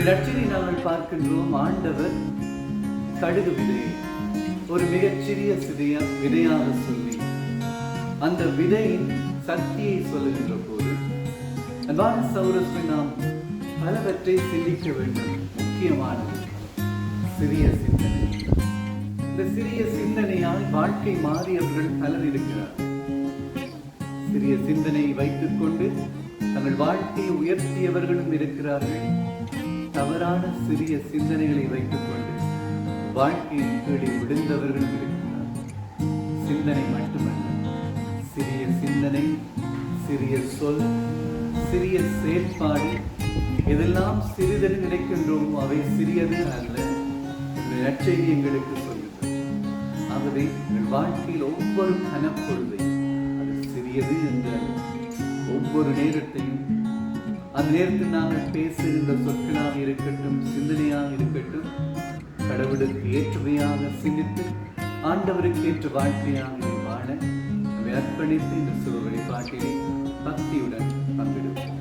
இந்த நாங்கள் பார்க்கின்றோம் ஆண்டவர். கடுகு விதை ஒரு மிகச்சிறிய சிறிய விதையாக சொல்லி அந்த விதையின் சக்தியை சொல்லுகின்ற போது அன்பான சௌரஸ்மை நாம் பலவற்றை சிந்திக்க வேண்டும். முக்கியமானது சிறிய சிந்தனை. இந்த சிறிய சிந்தனையால் வாழ்க்கை மாறியவர்கள் பலர் இருக்கிறார் சிறிய சிந்தனையை வைத்துக் கொண்டு தங்கள் வாழ்க்கையை உயர்த்தியவர்களும் இருக்கிறார்கள். தவறான சிறிய சிந்தனைகளை வைத்துக் கொண்டு வாழ்க்கையின் கீழே விழுந்தவர்களும் இருக்கிறார் சிந்தனை மட்டுமல்ல சிறிய சிந்தனை சிறிய சொல் சிறிய செயல்பாடு எதெல்லாம் சிறிதென நினைக்கின்றோமோ அவை சிறியது அல்ல இந்த நற்செய்தி எங்களுக்கு சொல்லுகிறது. ஆகவே எங்கள் வாழ்க்கையில் ஒவ்வொரு கனப்பொழுதை அது சிறியது என்ற ஒவ்வொரு நேரத்தையும் அந்த நேரத்தில் நாங்கள் பேசுகின்ற சொல் இருக்கட்டும் சிந்தனையாக இருக்கட்டும் கடவுளுக்கு ஏற்றவையாக சிந்தித்து ஆண்டவருக்கு ஏற்ற வாழ்க்கையாக வாழ நம்மை அர்ப்பணித்து இந்த சிறு வழிபாட்டினை பக்தியுடன் பங்கிடுவோம்.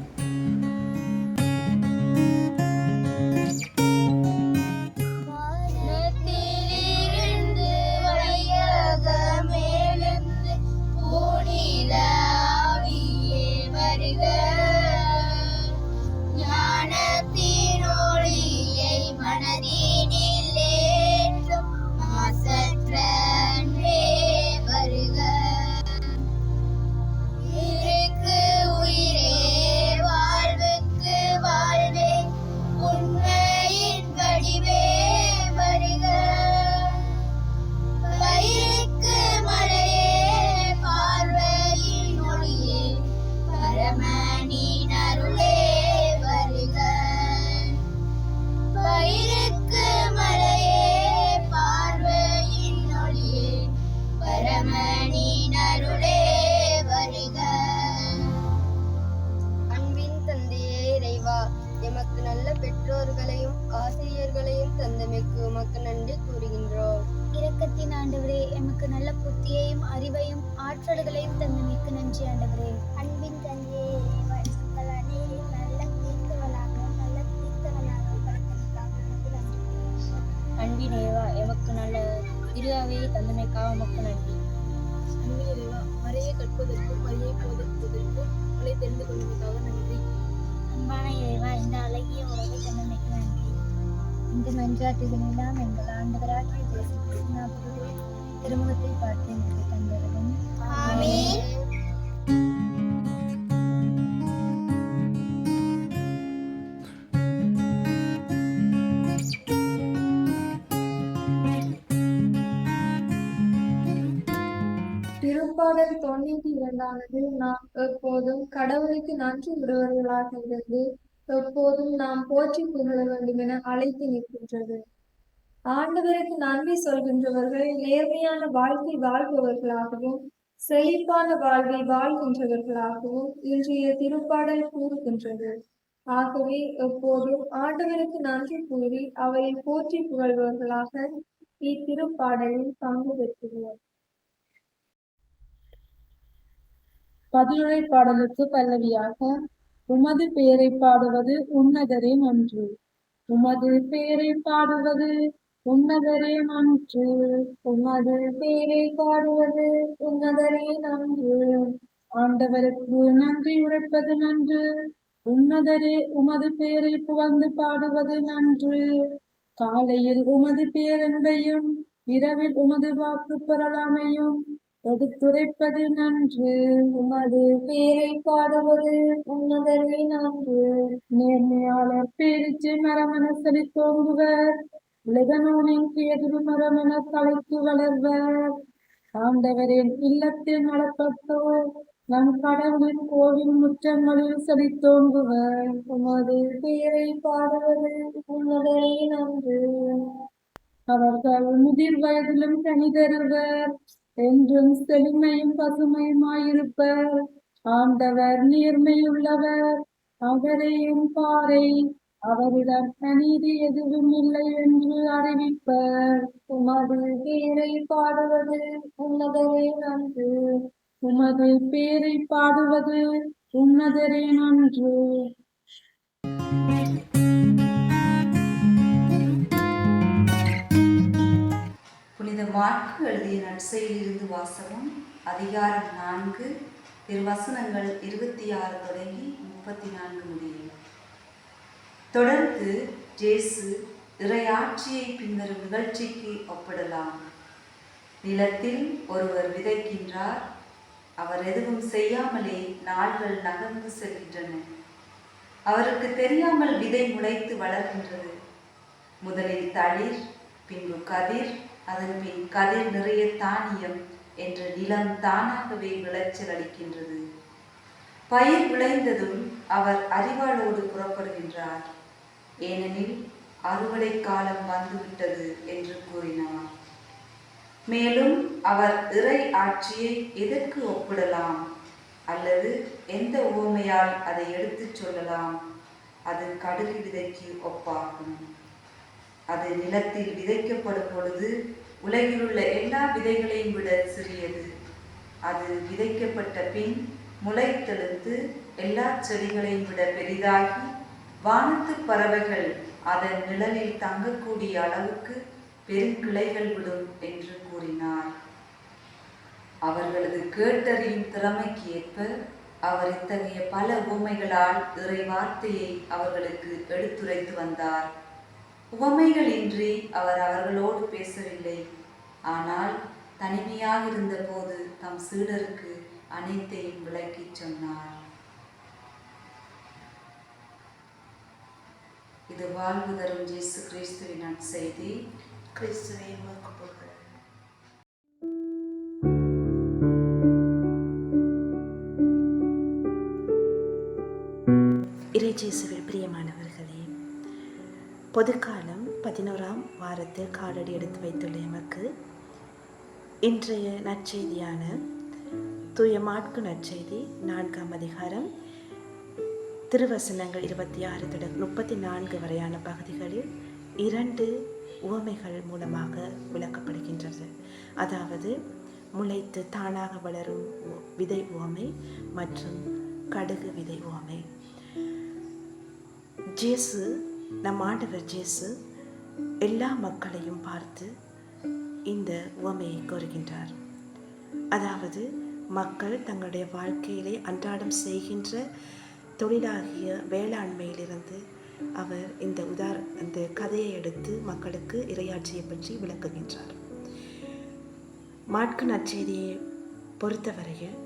திருவாவையை தந்தமைக்காக உமக்கு நன்றி இறைவா மறையை கற்பதற்கும் மறையை போதிப்பதற்கும் உங்களை தெரிந்து கொள்வதற்காக நன்றி. அன்பான இறைவா இந்த அழகிய உலகை தந்தமைக்கு நன்றி. இந்த மன்றாட்டுகளிலாம் எங்கள் ஆண்டவராகிய கிறிஸ்துவின் திருமுகத்தை பார்த்து எங்களுக்கு தந்தவரும் பாடல் தொண்ணூத்தி இரண்டானது. நாம் எப்போதும் கடவுளுக்கு நன்றி விடுவர்களாக இருந்து எப்போதும் நாம் போற்றி புகழ வேண்டும் என அழைத்து நிற்கின்றது. ஆண்டவருக்கு நன்றி சொல்கின்றவர்கள் நேர்மையான வாழ்க்கை வாழ்பவர்களாகவும் செழிப்பான வாழ்வை வாழ்கின்றவர்களாகவும் இன்றைய திருப்பாடல் கூறுகின்றது. ஆகவே எப்போதும் ஆண்டவருக்கு நன்றி கூறி அவரை போற்றி புகழ்பவர்களாக இத்திருப்பாடலில் பங்கு பெற்றுள்ளோம் பதிலுரை பாடலுக்கு பல்லவியாக உமது பெயரை பாடுவது உன்னதரே நன்று. உமது பெயரை பாடுவது உன்னதரே நன்று. உமது பெயரை பாடுவது உன்னதரே நன்று. ஆண்டவருக்கு நன்றி உரைப்பது நன்று. உன்னதரே உமது பெயரை புகழ்ந்து பாடுவது நன்று. காலையில் உமது பேரன்பையும் இரவில் உமது வாக்கு பெறலாமையும் எடுத்துரைப்பது நன்று. உமது பேரை பாடுவது உன்னதரை நன்று. நேர்மையாளர் பேரிச்சை மரமென தோங்குவர். உலகனோனின் கேது மரமன தலைத்து வளர்வர். ஆண்டவரின் இல்லத்தில் நடப்பட்டோர் நம் கடவுளின் கோவில் முற்றங்களில் செழித்தோங்குவர் உமது பேரை பாடுவது உன்னதரை நன்று. அவர்கள் முதிர் வயதிலும் கனிதருவர் என்றும் செழுமையும் பசுமையுமாயிருப்பர். ஆண்டவர் நேர்மையுள்ளவர். அவரையும் பாறை. அவரிடம் அநீதி எதுவும் இல்லை என்று அறிவிப்பர். உமது பேரை பாடுவது உன்னதரே நன்று. உமது பேரை பாடுவது உன்னதரே நன்று. மாற்கு எழுதிய நற்செயலிருந்து வாசகம் அதிகாரம் நான்கு திருவசனங்கள் இருபத்தி ஆறு தொடங்கி முப்பத்தி நான்கு முடியும். தொடர்ந்து ஜேசு இறையாட்சியை பின்வரும் நிகழ்ச்சிக்கு ஒப்பிடலாம். நிலத்தில் ஒருவர் விதைக்கின்றார். அவர் எதுவும் செய்யாமலே நாள்கள் நகர்ந்து செல்கின்றன. அவருக்கு தெரியாமல் விதை முளைத்து வளர்கின்றது. முதலில் தளிர் பின்பு கதிர் அதன் பின் கதிர் நிறைய தானியம் என்ற நிலம் தானாகவே விளைச்சல் அளிக்கின்றது. பயிர் விளைந்ததும் அவர் அறிவாளோடு புறப்படுகின்றார். ஏனெனில் அறுவடை காலம் வந்துவிட்டது என்று கூறினார். மேலும் அவர் இறை ஆட்சியை எதற்கு ஒப்பிடலாம்? அல்லது எந்த உவமையால் அதை எடுத்துச் சொல்லலாம்? அது கடுகு விதைக்கு ஒப்பாகும். அது நிலத்தில் விதைக்கப்படும் பொழுது உலகிலுள்ள எல்லா விதைகளையும் விட சிறியது. அது விதைக்கப்பட்ட பின் முளைத்தெழுத்து எல்லா செடிகளையும் விட பெரிதாகி வானத்து பறவைகள் அதன் நிழலில் தங்கக்கூடிய அளவுக்கு பெருங்கிளைகள் விடும் என்று கூறினார். அவர்களது கேட்டறியும் திறமைக்கு ஏற்ப அவர் இத்தகைய பல உவமைகளால் இறை வார்த்தையை அவர்களுக்கு எடுத்துரைத்து வந்தார். உவமைகளின்றி அவர் அவர்களோடு பேசவில்லை. ஆனால் தனிமையாக இருந்தபோது தம் சீடருக்கு அனைத்தையும் விளக்கிச் சொன்னார். இது வாழ்வு தரும் இயேசு கிறிஸ்துவின் நற்செய்தி கிறிஸ்துவை உமக்கு புகழ் இறைஜேசுவில் பிரியமானவர்களே பொதுக்காலம் பதினோராம் வாரத்தில் காலடி எடுத்து வைத்துள்ள எமக்கு இன்றைய நற்செய்தியான தூய மாட்கு நற்செய்தி நான்காம் அதிகாரம் திருவசனங்கள் இருபத்தி ஆறு தொடர் முப்பத்தி நான்கு வரையான பகுதிகளில் இரண்டு உவமைகள் மூலமாக விளக்கப்படுகின்றது. அதாவது முளைத்து தானாக வளரும் விதை உவமை மற்றும் கடுகு விதை உவமை. ஜேசு நம் ஆண்டவர் ஜேசு எல்லா மக்களையும் பார்த்து இந்த உவமையை கூறுகின்றார். அதாவது மக்கள் தங்களுடைய வாழ்க்கையிலே அன்றாடம் செய்கின்ற தொழிலாகிய வேளாண்மையிலிருந்து அவர் இந்த உதார இந்த கதையை எடுத்து மக்களுக்கு இரையாட்சியை பற்றி விளக்குகின்றார். மாட்கு நற்செய்தியை பொறுத்தவரையில்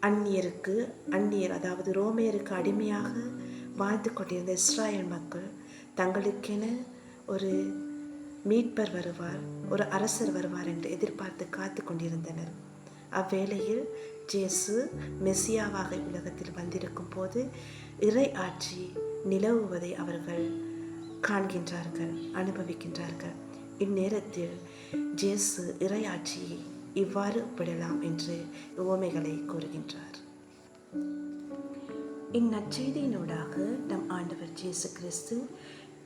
அந்நியருக்கு அந்நியர் அதாவது ரோமையருக்கு அடிமையாக வாழ்ந்து கொண்டிருந்த இஸ்ராயல் மக்கள் தங்களுக்கென ஒரு மீட்பர் வருவார் ஒரு அரசர் வருவார் என்று எதிர்பார்த்து காத்து கொண்டிருந்தனர். அவ்வேளையில் ஜேசு மெசியாவாக உலகத்தில் வந்திருக்கும் போது இறை ஆட்சி நிலவுவதை அவர்கள் காண்கின்றார்கள் அனுபவிக்கின்றார்கள். இந்நேரத்தில் ஜேசு இறை ஆட்சியை இவ்வாறு விடலாம் என்று உவமைகளை கூறுகின்றார். இந்நற்செய்தியினூடாக நம் ஆண்டவர் ஜேசு கிறிஸ்து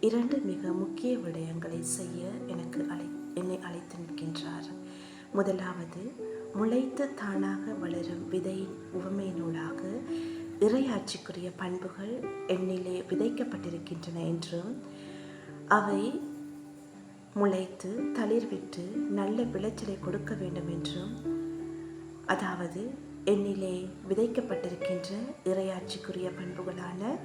இரண்டு மிக முக்கிய விடயங்களை செய்ய எனக்கு அழை என்னை அழைத்து நிற்கின்றார். முதலாவது முளைத்து தானாக வளரும் விதையின் உவமையினூடாக இறையாட்சிக்குரிய பண்புகள் என்னிலே விதைக்கப்பட்டிருக்கின்றன என்றும் அவை முளைத்து தளிர்விட்டு நல்ல விளைச்சலை கொடுக்க வேண்டும் என்றும் அதாவது என்னிலே விதைக்கப்பட்டிருக்கின்ற இரையாட்சிக்குரிய பண்புகளான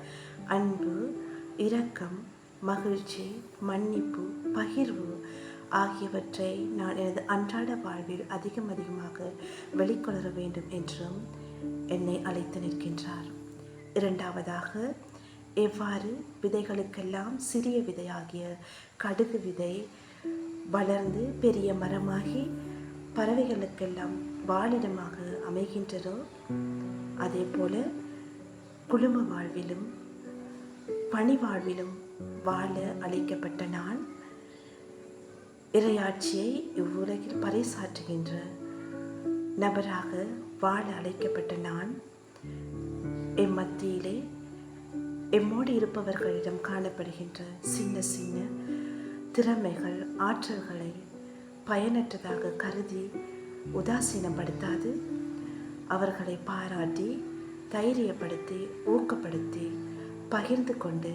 அன்பு இரக்கம் மகிழ்ச்சி மன்னிப்பு பகிர்வு ஆகியவற்றை நான் எனது அன்றாட வாழ்வில் அதிகம் அதிகமாக வெளிக்கொணர வேண்டும் என்றும் என்னை அழைத்து நிற்கின்றார். இரண்டாவதாக எவ்வாறு விதைகளுக்கெல்லாம் சிறிய விதையாகிய கடுகு விதை வளர்ந்து பெரிய மரமாகி பறவைகளுக்கெல்லாம் வாழிடமாக அமைகின்றதோ அதே போல குடும்ப வாழ்விலும் பணி வாழ்விலும் வாழ அழைக்கப்பட்ட நான் இறையாட்சியை இவ்வுலகில் பறைசாற்றுகின்ற நபராக வாழ அழைக்கப்பட்ட நான் எம் மத்தியிலே எம்மோடு இருப்பவர்களிடம் காணப்படுகின்ற சின்ன சின்ன திறமைகள் ஆற்றல்களை பயனற்றதாக கருதி உதாசீனப்படுத்தாது. அவர்களை பாராட்டி தைரியப்படுத்தி ஊக்கப்படுத்தி பகிர்ந்து கொண்டு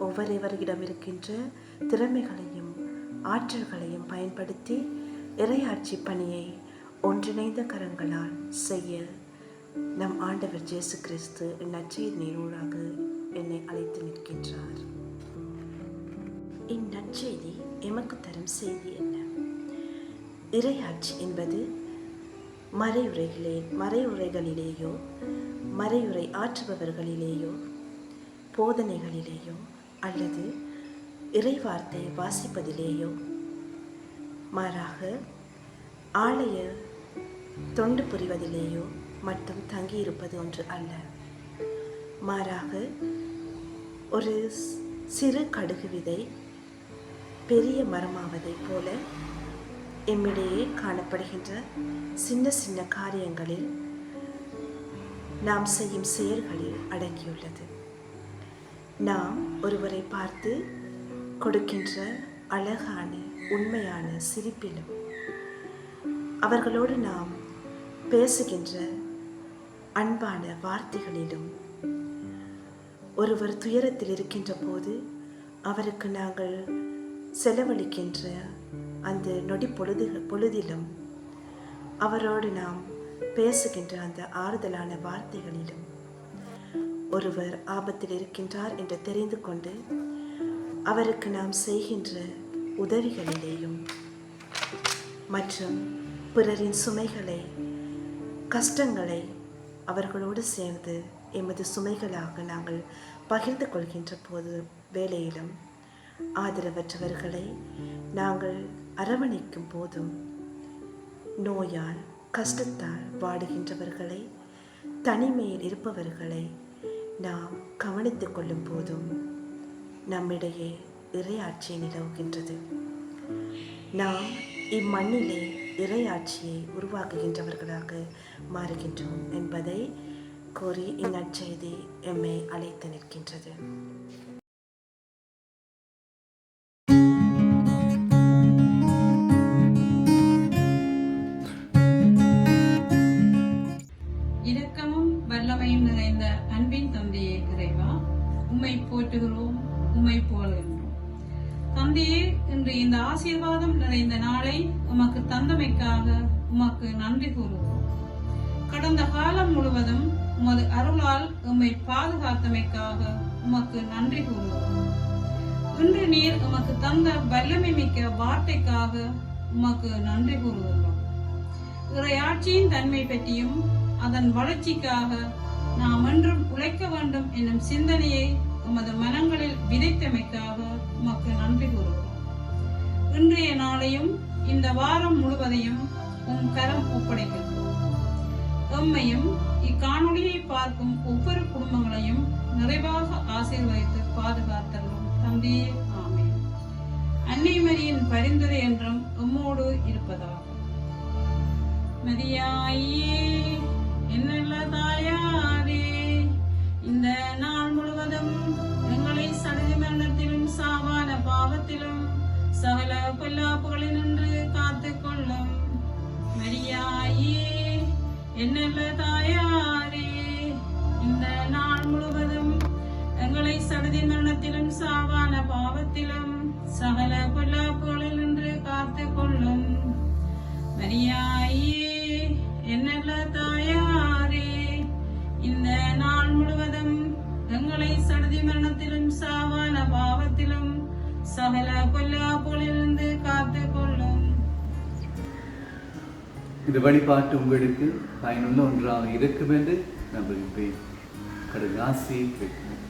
ஒவ்வொருவரிடம் இருக்கின்ற திறமைகளையும் ஆற்றல்களையும் பயன்படுத்தி இறையாட்சி பணியை ஒன்றிணைந்த கரங்களால் செய்ய நம் ஆண்டவர் ஜேசு கிறிஸ்து நற்செய்தியினூடாக என்னை அழைத்து நிற்கின்றார். இந்நற்செய்தி எமக்கு தரும் செய்தி என்ன? இறையாட்சி என்பது மறையுரைகளே மறையுரைகளிலேயோ மறையுரை ஆற்றுபவர்களிலேயோ போதனைகளிலேயோ அல்லது இறைவார்த்தை வாசிப்பதிலேயோ. மாறாக ஆலய தொண்டு புரிவதிலேயோ மட்டும் தங்கியிருப்பது ஒன்று அல்ல. மாறாக ஒரு சிறு கடுகு விதை பெரிய மரமாவதைப் போல எம்மிடையே காணப்படுகின்ற சின்ன சின்ன காரியங்களில் நாம் செய்யும் செயல்களில் அடங்கியுள்ளது. நாம் ஒருவரை பார்த்து கொடுக்கின்ற அழகான உண்மையான சிரிப்பிலும் அவர்களோடு நாம் பேசுகின்ற அன்பான வார்த்தைகளிலும் ஒருவர் துயரத்தில் இருக்கின்ற போது அவருக்கு நாங்கள் செலவழிக்கின்ற அந்த நொடி பொழுது பொழுதிலும் அவரோடு நாம் பேசுகின்ற அந்த ஆறுதலான வார்த்தைகளிலும் ஒருவர் ஆபத்தில் இருக்கின்றார் என்று தெரிந்து கொண்டு அவருக்கு நாம் செய்கின்ற உதவிகளிலேயும் மற்றும் பிறரின் சுமைகளை கஷ்டங்களை அவர்களோடு சேர்ந்து எமது சுமைகளாக நாங்கள் பகிர்ந்து கொள்கின்ற போது வேலையிலும் ஆதரவற்றவர்களை நாங்கள் அரவணைக்கும் போதும். நோயால் கஷ்டத்தால் வாடுகின்றவர்களை தனிமையில் இருப்பவர்களை நாம் கவனித்துக் கொள்ளும் போதும் நம்மிடையே இறையாட்சி நிலவுகின்றது. நாம் இம்மண்ணிலே இறையாட்சியை உருவாக்குகின்றவர்களாக மாறுகின்றோம் என்பதை கூறி இந்நற்செய்தி எம்மை அழைத்து நிற்கின்றது. வல்லமையும் நிறைந்த அன்பின் தந்தையே இறைவா உம்மை போற்றுகிறோம் உம்மை போல்கின்றோம் தந்தையே இன்று இந்த ஆசீர்வாதம் நிறைந்த நாளை உமக்கு தந்தமைக்காக உமக்கு நன்றி கூறுகிறோம். கடந்த காலம் முழுவதும் உமது அருளால் உம்மை பாதுகாத்தமைக்காக உமக்கு நன்றி கூறுகிறோம். இன்று நீர் உமக்கு தந்த வல்லமை மிக்க வார்த்தைக்காக உமக்கு நன்றி கூறுகிறோம் இறையாட்சியின் தன்மை பற்றியும் அதன் வளர்ச்சிக்காக நாம் என்றும் உழைக்க வேண்டும் என்னும் சிந்தனையை உமது மனங்களில் விதைத்தமைக்காக உமக்கு நன்றி கூறுகிறோம். இன்றைய நாளையும் இந்த வாரம் முழுவதையும் உம் கரம் ஒப்படைக்கின்றோம். எம்மையும் இக்காணொளியை பார்க்கும் ஒவ்வொரு குடும்பங்களையும் நிறைவாக ஆசீர்வதித்து பாதுகாத்தரும் தந்தையே ஆமே அன்னை மரியின் பரிந்துரை என்றும் எம்மோடு இருப்பதாகும் மரியாயே என்னல்ல தாயாரே இந்த நாள் முழுவதும் எங்களை சடதி மரணத்திலும் சாவான பாவத்திலும் சகல பொல்லாப்புகளினின்று காத்து கொள்ளும் மரியாயே என்னல்ல தாயாரே இந்த நாள் முழுவதும் எங்களை சடதி மரணத்திலும் சாவான பாவத்திலும் சகல பொல்லாப்புகளில் நின்று காத்து கொள்ளும் மரியாயே என்னல்ல தாயா இந்த வழிபாட்டு உங்களுக்கு பயனுள்ள ஒன்றாக இருக்கும் என்று நம்புகின்றேன். கடவுள் ஆசியை கேட்கிறேன்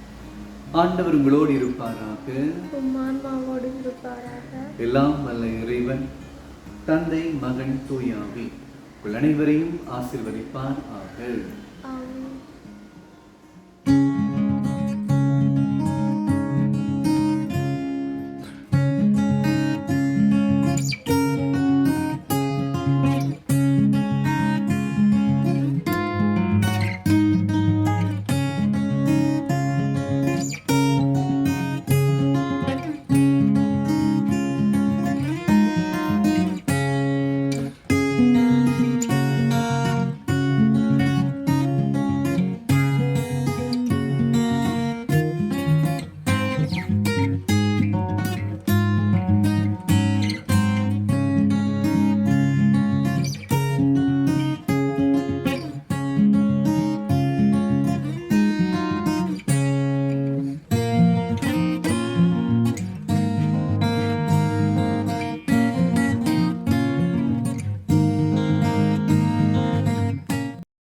ஆண்டவர் உங்களோடு இருப்பாராக? எல்லாம் வல்ல இறைவன் தந்தை மகன் தூயாவி உங்கள் அனைவரையும் ஆசிர்வதிப்பார் ஆக.